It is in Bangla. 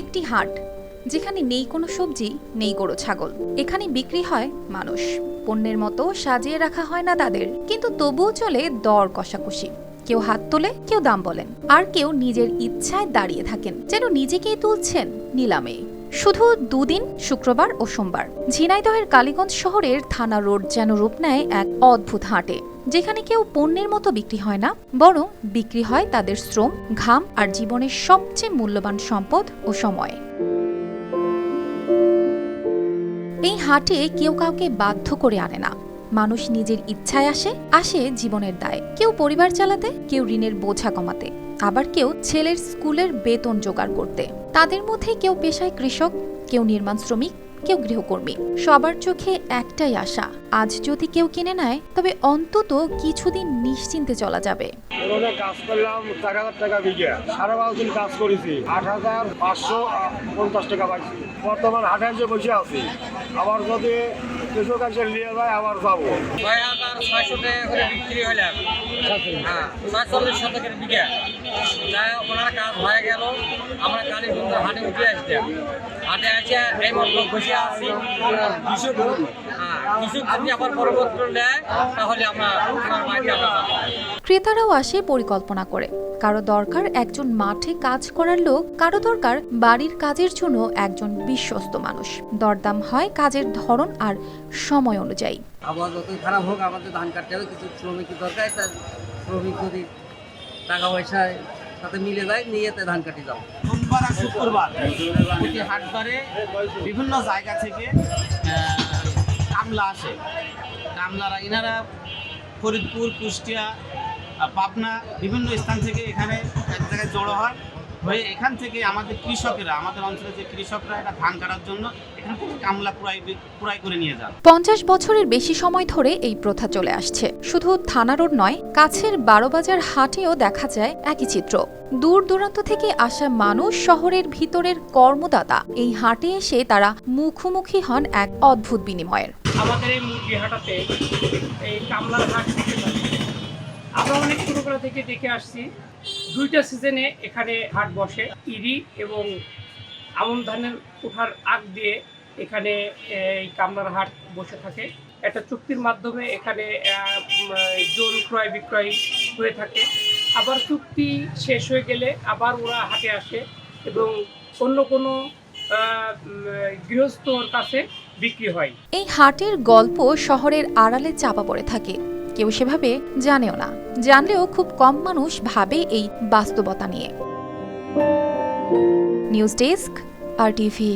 একটি হাট, যেখানে নেই কোনো সবজি, নেই গরু, ছাগল। এখানে বিক্রি হয় মানুষ। পণ্যের মতো সাজিয়ে রাখা হয় না তাদের। কিন্তু তবুও চলে দর কষাকষি। কেউ হাত তোলে, কেউ দাম বলেন। আর কেউ নিজের ইচ্ছায় দাঁড়িয়ে থাকেন, যেন নিজেকেই তুলছেন নিলামে। শুধু দুদিন, শুক্রবার ও সোমবার। ঝিনাইদহের কালীগঞ্জ শহরের থানা রোড যেন রূপ নেয় এক অদ্ভুত হাটে, যেখানে কেউ পণ্যের মতো বিক্রি হয় না, বরং বিক্রি হয় তাদের শ্রম, ঘাম আর জীবনের সবচেয়ে মূল্যবান সম্পদ ও সময়। এই হাটে কেউ কাউকে বাধ্য করে আনে না। মানুষ নিজের ইচ্ছায় আসে আসে জীবনের দায়। কেউ পরিবার চালাতে, কেউ ঋণের বোঝা কমাতে। আবার কেউ ছেলের স্কুলের বেতন জোগাড় করতে। তাদের মধ্যে কেউ পেশায় কৃষক কেউ নির্মাণ শ্রমিক কেউ গৃহকর্মী। সবার চোখে একটাই আশা আজ যদি কেউ কিনে নেয় তবে অন্তত কিছুদিন নিশ্চিন্তে চলা যাবে। কাজ করলাম চার হাজার টাকা বিঘা। সাড়ে পাঁচ দিন কাজ করেছি। আট হাজার পাঁচশো পঞ্চাশ টাকা পাইছি। বর্তমান হাটে যে বসে আছি আবার যদি কিছু কাছে নিয়ে যায় আবার যাব ছয় হাজার ছয়শো টাকা করে বিক্রি হলাম হ্যাঁ ছয়চল্লিশ শতকের বিঘা। ওনার কাজ হয়ে গেল। আমরা কালীগঞ্জ হাটে উঠে আসতাম হাটে এসে এই মতো বসে আছি। কৃষক হ্যাঁ কৃষক যদি আবার পরবর্তী নেয় তাহলে আমরা ওনার বাড়িতে আমরা ক্রেতারাও আসে পরিকল্পনা করে। কারও দরকার একজন মাঠে কাজ করার লোক কারও দরকার বাড়ির কাজের জন্য একজন বিশ্বস্ত মানুষ। দরদাম হয় কাজের ধরন আর সময় অনুযায়ী। আবহাওয়া যতই খারাপ হোক আমাদের ধান কাটতে হবে কিছু শ্রমিক দরকার শ্রমিক যদি টাকা পয়সা সাথে মিলে যায়, নিয়ে তে ধান কাটি যাব সোমবার আর শুক্রবার প্রতি হাটবারে বিভিন্ন জায়গা থেকে কামলা আসে। কামলারা এনারা ফরিদপুর, কুষ্টিয়া পাবনা বিভিন্ন স্থান থেকে এখানে এক জায়গায় জড়ো হয়। হয়ে এখান থেকে আমাদের কৃষকেরা আমাদের অঞ্চলে যে কৃষকরা এটা ধান কাটার জন্য এখান থেকে কামলা পুরাই পুরাই করে নিয়ে যান। পঞ্চাশ বছরের বেশি সময় ধরে এই প্রথা চলে আসছে। শুধু থানা রোড নয় কাছের বারোবাজার হাটেও দেখা যায় একই চিত্র। দূর দূরান্ত থেকে আসা মানুষ শহরের ভিতরের কর্মদাতা এই হাটে এসে তারা মুখোমুখি হন এক অদ্ভুত বিনিময়ের। আমাদের এই মুরগি হাটাতে এই কামলার হাট আমরা অনেক ছোটবেলা থেকে দেখে আসছি। দুইটা সিজনে এখানে হাট বসে। ইরি এবং আমন ধানের ওঠার আগ দিয়ে এখানে এই কামলার হাট বসে থাকে। একটা চুক্তির মাধ্যমে এখানে জোন ক্রয় বিক্রয় হয়ে থাকে। আবার চুক্তি শেষ হয়ে গেলে আবার ওরা হাটে আসে এবং অন্য কোনো গৃহস্থর কাছে বিক্রি হয়। এই হাটের গল্প শহরের আড়ালে চাপা পড়ে থাকে। কেউ সেভাবে জানেও না। জানলেও খুব কম মানুষ ভাবে এই বাস্তবতা নিয়ে। News desk, R TV.